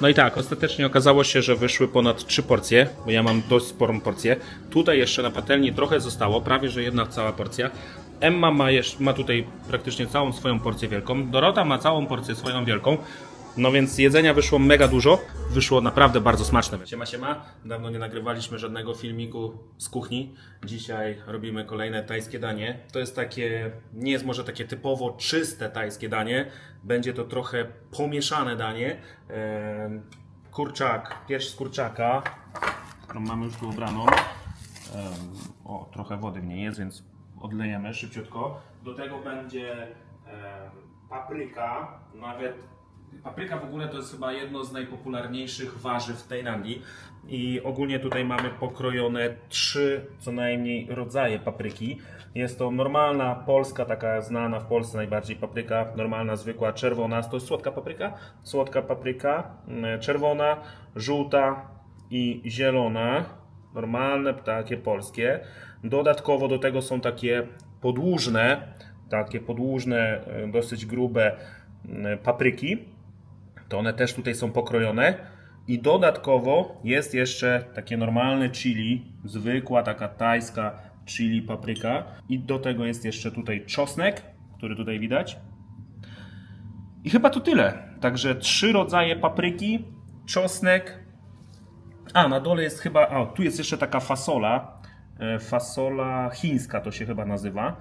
No i tak, ostatecznie okazało się, że wyszły ponad trzy porcje, bo ja mam dość sporą porcję. Tutaj jeszcze na patelni trochę zostało, prawie że jedna cała porcja. Emma ma, jeszcze, ma tutaj praktycznie całą swoją porcję wielką. Dorota ma całą porcję swoją wielką. No więc jedzenia wyszło mega dużo. Wyszło naprawdę bardzo smaczne. Siema, siema. Dawno nie nagrywaliśmy żadnego filmiku z kuchni. Dzisiaj robimy kolejne tajskie danie. To jest takie, nie jest może takie typowo czyste tajskie danie. Będzie to trochę pomieszane danie. Kurczak, pierś z kurczaka, którą mamy już tu ubraną. Em, O, trochę wody w niej jest, więc odlejemy szybciutko. Do tego będzie papryka, nawet Papryka w ogóle to jest chyba jedno z najpopularniejszych warzyw w Tajlandii i ogólnie tutaj mamy pokrojone trzy co najmniej rodzaje papryki. Jest to normalna polska, taka znana w Polsce najbardziej papryka, normalna, zwykła, czerwona. To jest słodka papryka? Słodka papryka, mm, czerwona, żółta i zielona. Normalne, takie polskie. Dodatkowo do tego są takie podłużne, takie podłużne, e, dosyć grube mm, papryki to one też tutaj są pokrojone. I dodatkowo jest jeszcze takie normalne chili, zwykła taka tajska chili papryka. I do tego jest jeszcze tutaj czosnek, który tutaj widać. I chyba to tyle. Także trzy rodzaje papryki, czosnek. A, na dole jest chyba. A, tu jest jeszcze taka fasola. E, Fasola chińska to się chyba nazywa.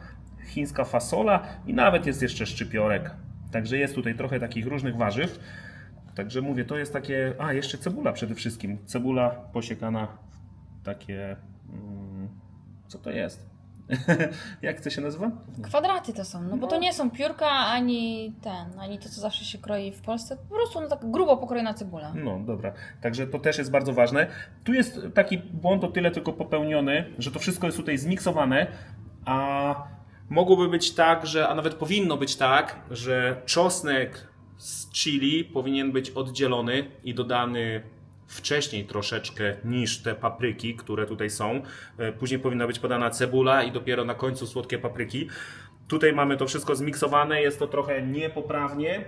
Chińska fasola i nawet jest jeszcze szczypiorek. Także jest tutaj trochę takich różnych warzyw. Także mówię, to jest takie. A, jeszcze cebula przede wszystkim. Cebula posiekana w takie. Mm, co to jest? Jak to się nazywa? Kwadraty to są, no bo to nie są piórka ani ten, ani to co zawsze się kroi w Polsce. Po prostu no, tak grubo pokrojona cebula. No, dobra. Także to też jest bardzo ważne. Tu jest taki błąd o tyle tylko popełniony, że to wszystko jest tutaj zmiksowane, a mogłoby być tak, że, a nawet powinno być tak, że czosnek z chili powinien być oddzielony i dodany wcześniej troszeczkę niż te papryki, które tutaj są. E, Później powinna być podana cebula i dopiero na końcu słodkie papryki. Tutaj mamy to wszystko zmiksowane, jest to trochę niepoprawnie,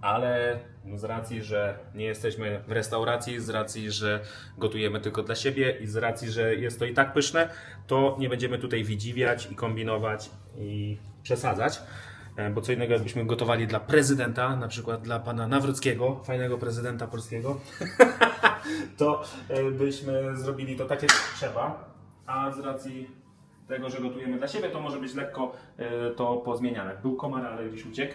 ale z racji, że nie jesteśmy w restauracji, z racji, że gotujemy tylko dla siebie i z racji, że jest to i tak pyszne, to nie będziemy tutaj widziwiać i kombinować i przesadzać. E, Bo co innego jakbyśmy gotowali dla prezydenta, na przykład dla pana Nawrockiego, fajnego prezydenta polskiego, to e, byśmy zrobili to tak jak trzeba, a z racji tego, że gotujemy dla siebie, to może być lekko e, to pozmieniane. Był komar, ale gdzieś uciekł.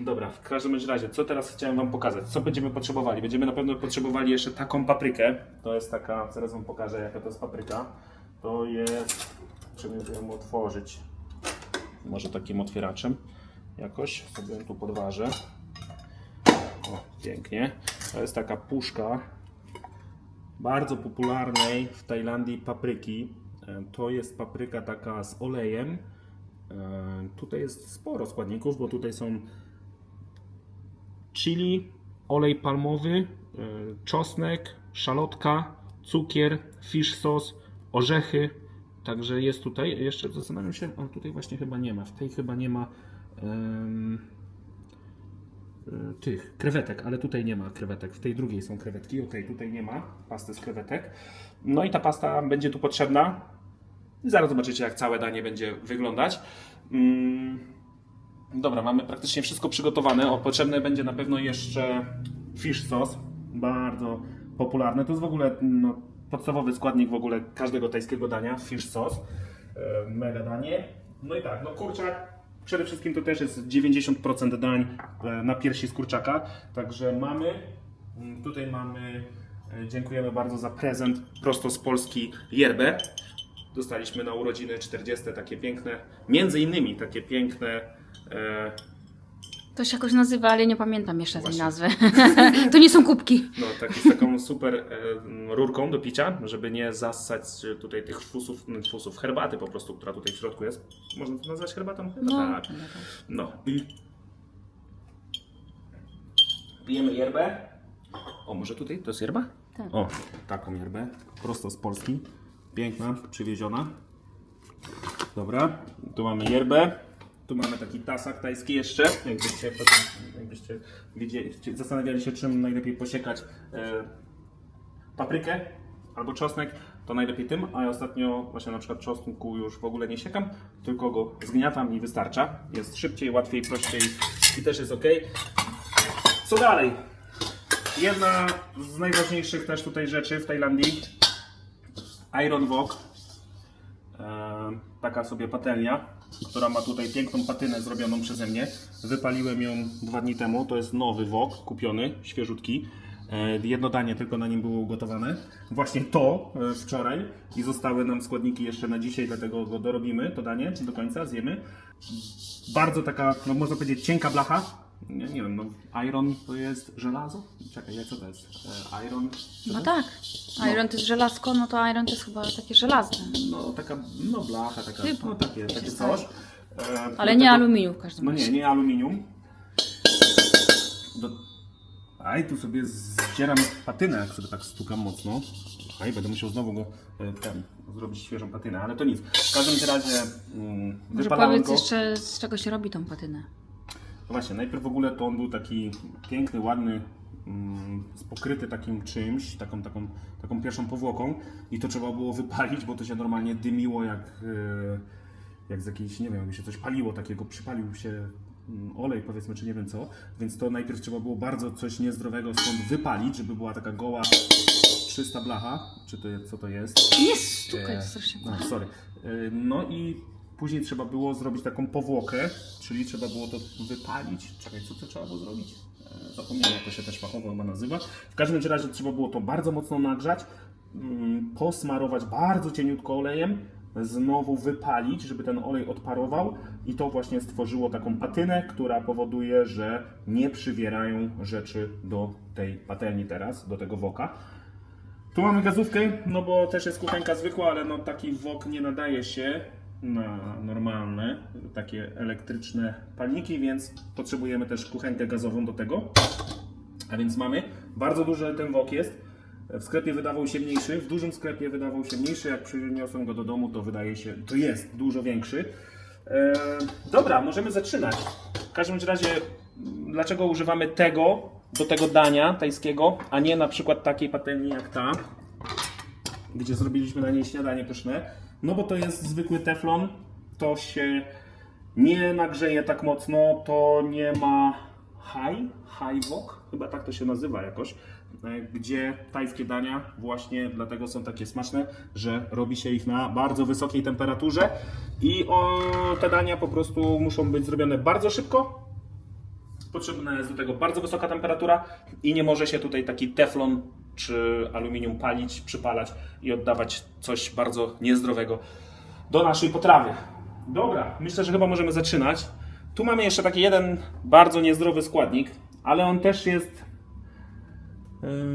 Dobra, w każdym razie, co teraz chciałem Wam pokazać? Co będziemy potrzebowali? Będziemy na pewno potrzebowali jeszcze taką paprykę. To jest taka, zaraz Wam pokażę jaka to jest papryka. To jest, trzeba ją otworzyć. Może takim otwieraczem jakoś. Sobie tu podważę. O, pięknie. To jest taka puszka bardzo popularnej w Tajlandii papryki. E, To jest papryka taka z olejem. E, Tutaj jest sporo składników, bo tutaj są chili, olej palmowy, e, czosnek, szalotka, cukier, fish sauce, orzechy. Także jest tutaj, jeszcze zastanawiam się, o tutaj właśnie chyba nie ma, w tej chyba nie ma tych krewetek, ale tutaj nie ma krewetek. W tej drugiej są krewetki. Ok, tutaj nie ma pasty z krewetek. No i ta pasta będzie tu potrzebna. Zaraz zobaczycie, jak całe danie będzie wyglądać. Mm, Dobra, mamy praktycznie wszystko przygotowane. O, potrzebne będzie na pewno jeszcze fish sauce. Bardzo popularne. To jest w ogóle no, podstawowy składnik w ogóle każdego tajskiego dania. Fish sauce. E, mega danie. No i tak, no kurczak Przede wszystkim to też jest 90% dań e, na piersi z kurczaka. Także mamy, mm, tutaj mamy, e, dziękujemy bardzo za prezent prosto z Polski yerbę. Dostaliśmy na urodziny 40 takie piękne, między innymi takie piękne e, To się jakoś nazywa, ale nie pamiętam jeszcze tej Właśnie. nazwy. to nie są kubki. no, taki, z taką super e, rurką do picia, żeby nie zassać tutaj tych fusów, no, fusów herbaty po prostu, która tutaj w środku jest. Można to nazwać herbatą? Chyba No. tak. No i pijemy yerbę. O, może tutaj to jest yerba? Tak. O, taką yerbę, prosto z Polski. Piękna, przywieziona. Dobra, tu mamy yerbę. Tu mamy taki tasak tajski jeszcze. Jakbyście, jakbyście wiedzieli, zastanawiali się, czym najlepiej posiekać e, paprykę albo czosnek, to najlepiej tym, a ja ostatnio właśnie na przykład czosnku już w ogóle nie siekam, tylko go zgniatam i wystarcza. Jest szybciej, łatwiej, prościej i też jest ok. Co dalej? Jedna z najważniejszych też tutaj rzeczy w Tajlandii Iron Wok. E, taka sobie patelnia, która ma tutaj piękną patynę zrobioną przeze mnie. Wypaliłem ją dwa dni temu. To jest nowy wok, kupiony, świeżutki. E, jedno danie tylko na nim było ugotowane. Właśnie to e, wczoraj i zostały nam składniki jeszcze na dzisiaj, dlatego go dorobimy, to danie do końca, zjemy. Bardzo taka, no można powiedzieć, cienka blacha. Nie, nie wiem, no iron to jest żelazo? Czekaj, jak co to jest? E, iron? No tak. Iron to jest żelazko, no to iron to jest chyba takie żelazne. No taka, no blacha, taka, Chyba. no takie, takie coś. E, Ale do nie tego- aluminium w każdym No razie. nie, nie aluminium. Do... Aj, tu sobie zdzieram patynę, jak sobie tak stukam mocno. Aj, będę musiał znowu go e, ten, zrobić świeżą patynę, ale to nic. W każdym razie mm, Może wypalałem powiedz go. jeszcze, z czego się robi tą patynę. No właśnie, najpierw w ogóle to on był taki piękny, ładny, mm, pokryty takim czymś, taką, taką, taką pierwszą powłoką i to trzeba było wypalić, bo to się normalnie dymiło jak, e, jak z jakiejś, nie wiem, jakby się coś paliło takiego, przypalił się mm, olej powiedzmy, czy nie wiem co, więc to najpierw trzeba było bardzo coś niezdrowego stąd wypalić, żeby była taka goła, czysta blacha, czy to jest, co to jest? Nie stukaj E, strasznie. No, sorry. E, No i później trzeba było zrobić taką powłokę, czyli trzeba było to wypalić. Czekaj, co to trzeba było zrobić? E, Zapomniałem, jak to się też fachowo chyba nazywa. W każdym razie trzeba było to bardzo mocno nagrzać, mm, posmarować bardzo cieniutko olejem, znowu wypalić, żeby ten olej odparował i to właśnie stworzyło taką patynę, która powoduje, że nie przywierają rzeczy do tej patelni teraz, do tego woka. Tu mamy gazówkę, no bo też jest kuchenka zwykła, ale no taki wok nie nadaje się na normalne, takie elektryczne palniki, więc potrzebujemy też kuchenkę gazową do tego. A więc mamy, bardzo duży ten wok jest. W sklepie wydawał się mniejszy, w dużym sklepie wydawał się mniejszy, jak przyniosłem go do domu, to wydaje się, to jest dużo większy. E, dobra, możemy zaczynać. W każdym razie, dlaczego używamy tego do tego dania tajskiego, a nie na przykład takiej patelni jak ta, gdzie zrobiliśmy na niej śniadanie pyszne? No bo to jest zwykły teflon, to się nie nagrzeje tak mocno, to nie ma high, high wok, chyba tak to się nazywa jakoś, e, gdzie tajskie dania właśnie dlatego są takie smaczne, że robi się ich na bardzo wysokiej temperaturze. I o, te dania po prostu muszą być zrobione bardzo szybko. Potrzebna jest do tego bardzo wysoka temperatura i nie może się tutaj taki teflon czy aluminium palić, przypalać i oddawać coś bardzo niezdrowego do naszej potrawy. Dobra, myślę, że chyba możemy zaczynać. Tu mamy jeszcze taki jeden bardzo niezdrowy składnik, ale on też jest,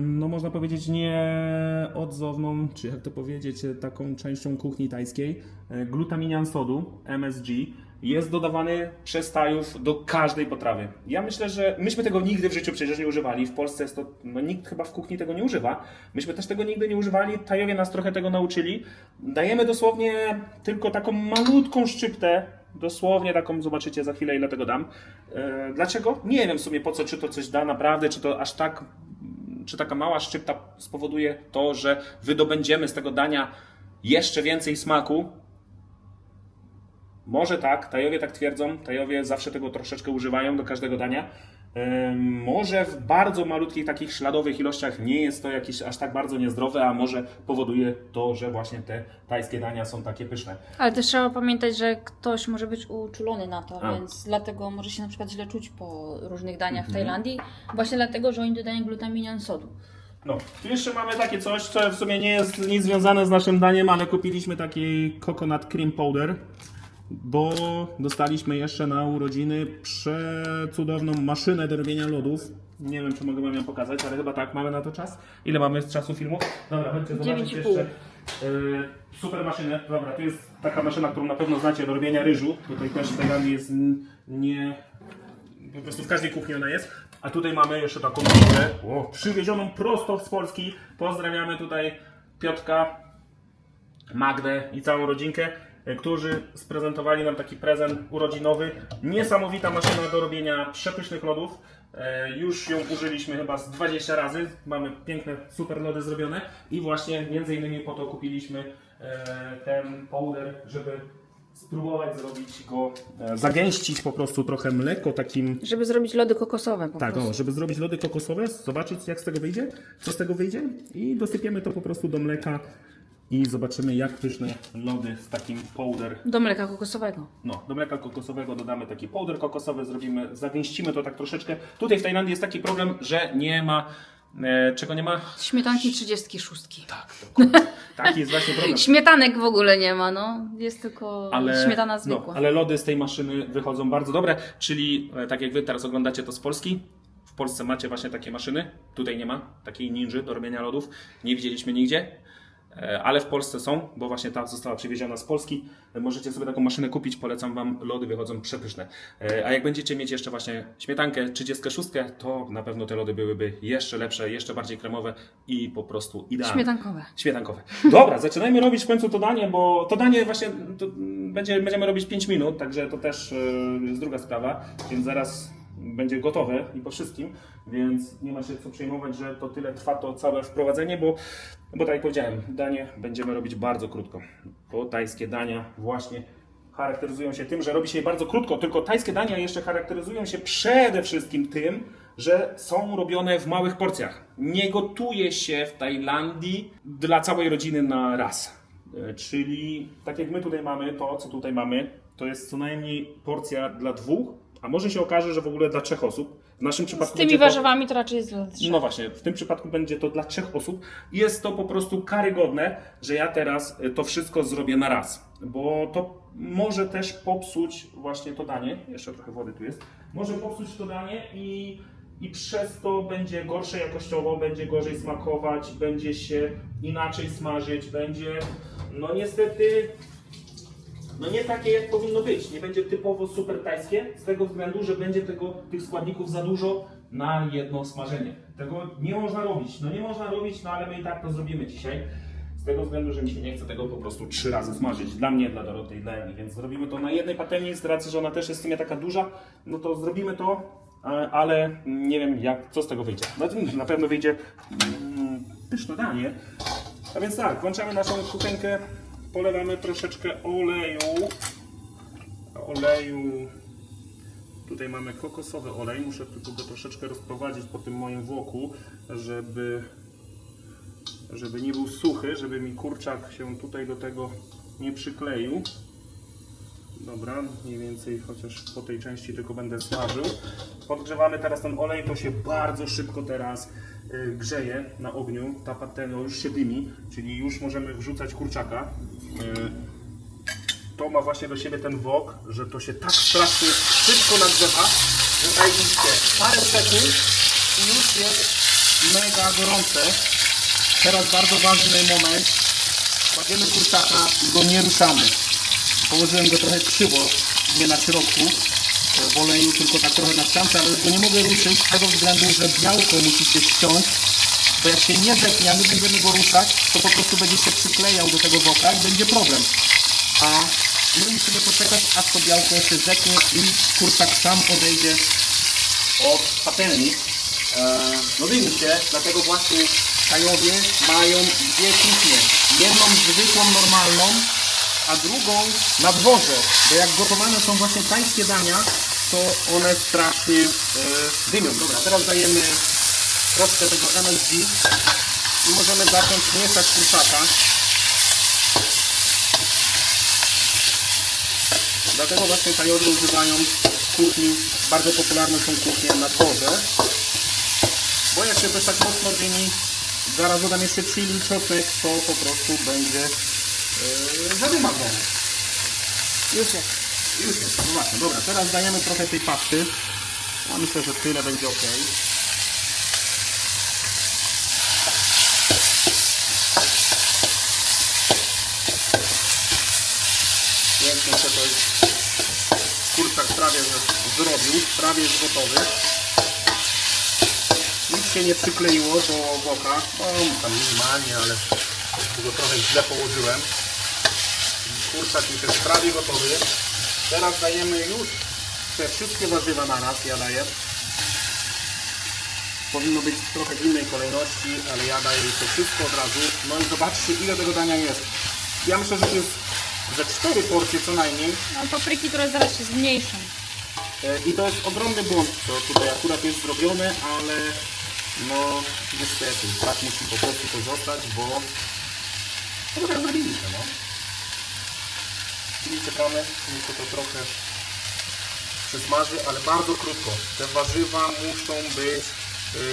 no można powiedzieć, nieodzowną, czy jak to powiedzieć, taką częścią kuchni tajskiej. E, Glutaminian sodu, MSG, jest dodawany przez Tajów do każdej potrawy. Ja myślę, że myśmy tego nigdy w życiu przecież nie używali. W Polsce jest to, no nikt chyba w kuchni tego nie używa. Myśmy też tego nigdy nie używali. Tajowie nas trochę tego nauczyli. Dajemy dosłownie tylko taką malutką szczyptę Dosłownie taką, zobaczycie za chwilę ile tego dam. E, dlaczego? Nie wiem w sumie po co, czy to coś da naprawdę, czy to aż tak, czy taka mała szczypta spowoduje to, że wydobędziemy z tego dania jeszcze więcej smaku. Może tak, Tajowie tak twierdzą, Tajowie zawsze tego troszeczkę używają do każdego dania. Może w bardzo malutkich takich śladowych ilościach nie jest to jakieś aż tak bardzo niezdrowe, a może powoduje to, że właśnie te tajskie dania są takie pyszne. Ale też trzeba pamiętać, że ktoś może być uczulony na to, A. więc dlatego może się na przykład źle czuć po różnych daniach Mhm. w Tajlandii. Właśnie dlatego, że oni dodają glutaminian sodu. No, tu jeszcze mamy takie coś, co w sumie nie jest nic związane z naszym daniem, ale kupiliśmy taki coconut cream powder, bo dostaliśmy jeszcze na urodziny przecudowną maszynę do robienia lodów. Nie wiem, czy mogę wam ją pokazać, ale chyba tak, mamy na to czas. Ile mamy z czasu filmu? Dobra, chodźcie zobaczyć 9,5. jeszcze. Yy, super maszynę, dobra, to jest taka maszyna, którą na pewno znacie do robienia ryżu. Tutaj też Tajlandii jest nie, po prostu w każdej kuchni ona jest. A tutaj mamy jeszcze taką maszynę, przywiezioną prosto z Polski. Pozdrawiamy tutaj Piotka, Magdę i całą rodzinkę. E, którzy sprezentowali nam taki prezent urodzinowy. Niesamowita maszyna do robienia przepysznych lodów. E, Już ją użyliśmy chyba z 20 razy. Mamy piękne, super lody zrobione i właśnie między innymi po to kupiliśmy e, ten powder, żeby spróbować zrobić go, zagęścić po prostu trochę mleko takim Żeby zrobić lody kokosowe po tak, prostu. o, żeby zrobić lody kokosowe, zobaczyć jak z tego wyjdzie, co z tego wyjdzie i dosypiemy to po prostu do mleka i zobaczymy jak pyszne lody z takim powder, Do mleka kokosowego. no do mleka kokosowego dodamy taki powder kokosowy, zrobimy, zagęścimy to tak troszeczkę. Tutaj w Tajlandii jest taki problem, że nie ma, e, czego nie ma? Śmietanki 36. Tak, dokładnie. Taki jest właśnie problem. Śmietanek w ogóle nie ma, no. Jest tylko Ale, śmietana no, zwykła. ale lody z tej maszyny wychodzą bardzo dobre, czyli e, tak jak Wy teraz oglądacie to z Polski, w Polsce macie właśnie takie maszyny, tutaj nie ma takiej ninży do robienia lodów, nie widzieliśmy nigdzie, ale w Polsce są, bo właśnie ta została przywieziona z Polski. E, Możecie sobie taką maszynę kupić, polecam Wam, lody wychodzą przepyszne. E, A jak będziecie mieć jeszcze właśnie śmietankę 36, to na pewno te lody byłyby jeszcze lepsze, jeszcze bardziej kremowe i po prostu idealne. Śmietankowe. Śmietankowe. Dobra, zaczynajmy robić w końcu to danie, bo to danie właśnie to mm, będzie, będziemy robić 5 minut, także to też jest druga sprawa, więc zaraz będzie gotowe i po wszystkim, więc nie ma się co przejmować, że to tyle trwa to całe wprowadzenie, bo, bo tak jak powiedziałem, danie będziemy robić bardzo krótko, bo tajskie dania właśnie charakteryzują się tym, że robi się je bardzo krótko, tylko tajskie dania jeszcze charakteryzują się przede wszystkim tym, że są robione w małych porcjach. Nie gotuje się w Tajlandii dla całej rodziny na raz. E, Czyli tak jak my tutaj mamy, to co tutaj mamy, to jest co najmniej porcja dla dwóch, a może się okaże, że w ogóle dla trzech osób. W naszym Z przypadku tymi będzie to- warzywami to raczej jest dla trzech. no właśnie, w tym przypadku będzie to dla trzech osób. Jest to po prostu karygodne, że ja teraz y, to wszystko zrobię na raz, bo to może też popsuć właśnie to danie. Jeszcze trochę wody tu jest. Może popsuć to danie i, i przez to będzie gorsze jakościowo, będzie gorzej smakować, będzie się inaczej smażyć, będzie no niestety no nie takie jak powinno być. Nie będzie typowo super tajskie, z tego względu, że będzie tego, tych składników za dużo na jedno smażenie. Tego nie można robić. No nie można robić, no ale my i tak to zrobimy dzisiaj. Z tego względu, że mi się nie chce tego po prostu trzy razy smażyć. Dla mnie, dla Doroty i dla Emi. Więc zrobimy to na jednej patelni, z racji, że ona też jest w sumie taka duża, no to zrobimy to, a- ale nie wiem jak, co z tego wyjdzie. No, na pewno wyjdzie mm, pyszne danie. A więc tak, włączamy naszą kuchenkę, polewamy troszeczkę oleju. Oleju. Tutaj mamy kokosowy olej. Muszę tylko go troszeczkę rozprowadzić po tym moim włoku, żeby, żeby nie był suchy, żeby mi kurczak się tutaj do tego nie przykleił. Dobra, mniej więcej chociaż po tej części tylko będę smażył. Podgrzewamy teraz ten olej, to się bardzo szybko teraz grzeje na ogniu. Ta patelnia już się dymi, czyli już możemy wrzucać kurczaka. Y, to ma właśnie do siebie ten wok, że to się tak strasznie szybko nagrzewa, że dajcie parę sekund i już jest mega gorące. Teraz bardzo ważny moment. Kładziemy kurczaka i go nie ruszamy. Położyłem go trochę krzywo, nie na środku, e, w oleju, tylko tak trochę na ściance, ale go nie mogę ruszyć z tego względu, że białko musi się ściąć, bo jak się nie zetnie, a my będziemy go ruszać, to po prostu będzie się przyklejał do tego woka i będzie problem. A my musimy poczekać, aż to białko się zetnie i kurczak sam odejdzie od patelni. Eee, no widzicie, dlatego właśnie Tajowie mają dwie kuchnie. Jedną zwykłą, normalną, a drugą na dworze. Bo jak gotowane są właśnie tańskie dania, to one strasznie e, dymią. Dobra, teraz dajemy troszkę tego MSG i możemy zacząć mieszać kurczaka. Dlatego właśnie tajory używają kuchni, bardzo popularne są kuchnie na dworze. Bo jak się coś tak mocno dymi, zaraz dodam jeszcze chili, czosnek, to po prostu będzie yy, zadyma w domu. Już jest. Już jest, no właśnie, dobra, teraz dajemy trochę tej pasty. Ja myślę, że tyle będzie ok. Pięknie się to kurczak prawie że zrobił, prawie jest gotowy. Nic się nie przykleiło do boka, no tam minimalnie, ale go trochę źle położyłem. Kurczak już jest prawie gotowy. Teraz dajemy już te wszystkie warzywa na raz, ja daję. Powinno być trochę w innej kolejności, ale ja daję to wszystko od razu. No i zobaczcie ile tego dania jest. Ja myślę, że to jest ze cztery porcje co najmniej. No papryki, które zaraz się zmniejszą. E, I to jest ogromny błąd, co tutaj akurat jest zrobione, ale no niestety, tak musi po prostu to zostać, bo no tak zrobiliśmy, no. Czyli czekamy, niech się to trochę przysmaży, ale bardzo krótko. Te warzywa muszą być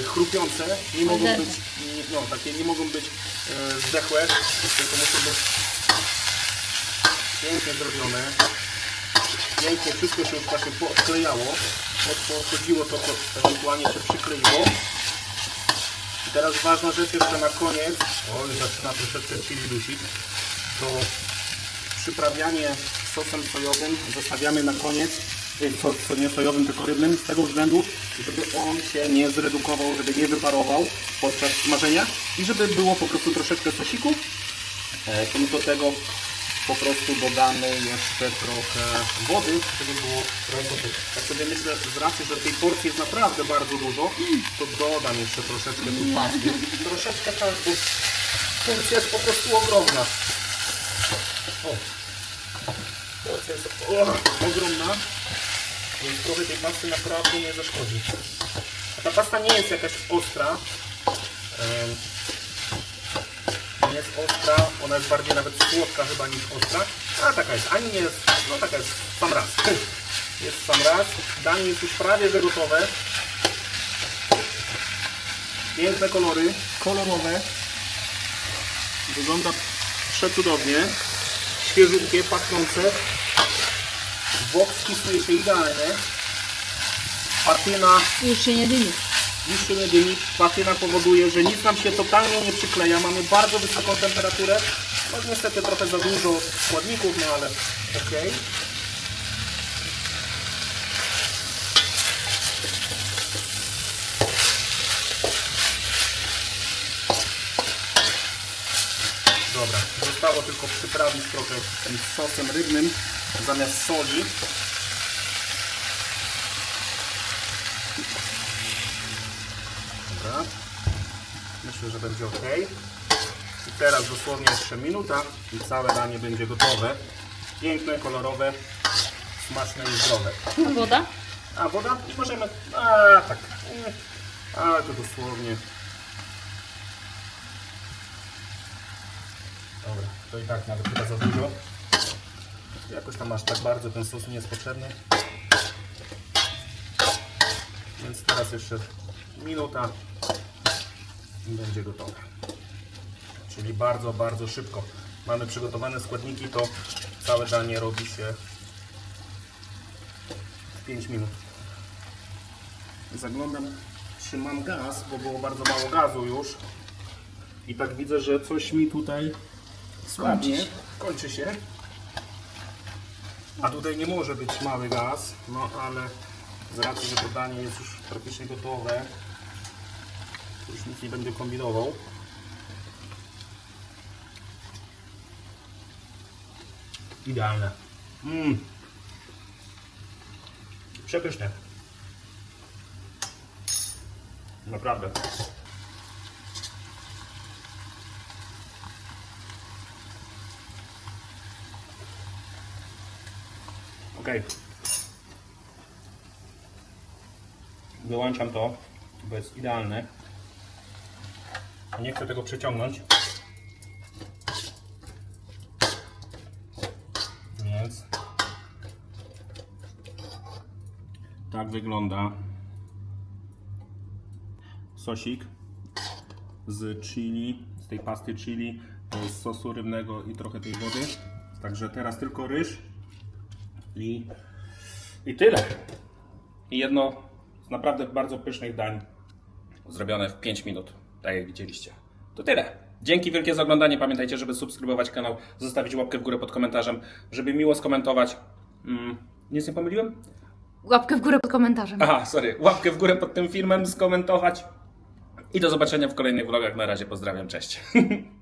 e, chrupiące, nie mogą Zdechłe. być, nie, no takie nie mogą być e, zdechłe, tylko muszą być pięknie zrobione pięknie wszystko się już właśnie podklejało, podchodziło to, to ewentualnie się przykleiło. I teraz ważna rzecz jeszcze na koniec, oj zaczyna troszeczkę chili dusić, to przyprawianie sosem sojowym zostawiamy na koniec, y, co, co nie sojowym, tylko rybnym, z tego względu, żeby on się nie zredukował, żeby nie wyparował podczas smażenia i żeby było po prostu troszeczkę sosiku. E, do tego po prostu dodamy jeszcze trochę wody, żeby było sosu. Tak sobie myślę, z racji, że tej porcji jest naprawdę bardzo dużo, to dodam jeszcze troszeczkę tej pasty. Troszeczkę tak, bo porcja jest po prostu ogromna. O. Porcja jest o, ogromna, więc trochę tej pasty naprawdę nie zaszkodzi. A ta pasta nie jest jakaś ostra. Nie jest ostra, ona jest bardziej nawet słodka chyba niż ostra, a taka jest, ani nie jest, no taka jest sam raz. Jest sam raz, danie jest już prawie że gotowe. Piękne kolory, kolorowe. Wygląda przecudownie. Świeżutkie, pachnące. Bok spisuje się idealnie. Patyna się nie dymi. Niższy miedynik. Patyna powoduje, że nic nam się totalnie nie przykleja. Mamy bardzo wysoką temperaturę. No niestety trochę za dużo składników, no ale okej. Dobra, zostało tylko przyprawić trochę tym sosem rybnym zamiast soli. Dobra. Myślę, że będzie ok. I teraz dosłownie jeszcze minuta i całe danie będzie gotowe. Piękne, kolorowe, smaczne i zdrowe. A woda? A woda? Możemy... A tak. Ale to dosłownie. Dobra, to i tak nawet chyba za dużo. Jakoś tam aż tak bardzo ten sos nie jest potrzebny. Więc teraz jeszcze minuta i będzie gotowe. Czyli bardzo, bardzo szybko. Mamy przygotowane składniki, to całe danie robi się w 5 minut. Zaglądam, czy mam gaz, bo było bardzo mało gazu już. I tak widzę, że coś mi tutaj słabnie. Kończy się. A tutaj nie może być mały gaz, no ale z racji, że to danie jest już praktycznie gotowe, to już nic nie będę kombinował. Idealne. Mm. Przepyszne. Naprawdę. Okej. Wyłączam to, bo jest idealne. Nie chcę tego przeciągnąć. Więc tak wygląda sosik z chili, z tej pasty chili, z sosu rybnego i trochę tej wody. Także teraz tylko ryż i, i tyle. I jedno z naprawdę bardzo pysznych dań zrobione w 5 minut, tak jak widzieliście. To tyle. Dzięki wielkie za oglądanie. Pamiętajcie, żeby subskrybować kanał, zostawić łapkę w górę pod komentarzem, żeby miło skomentować. Mm, nic nie pomyliłem? Łapkę w górę pod komentarzem. Aha, sorry. Łapkę w górę pod tym filmem, skomentować. I do zobaczenia w kolejnych vlogach. Na razie pozdrawiam, cześć.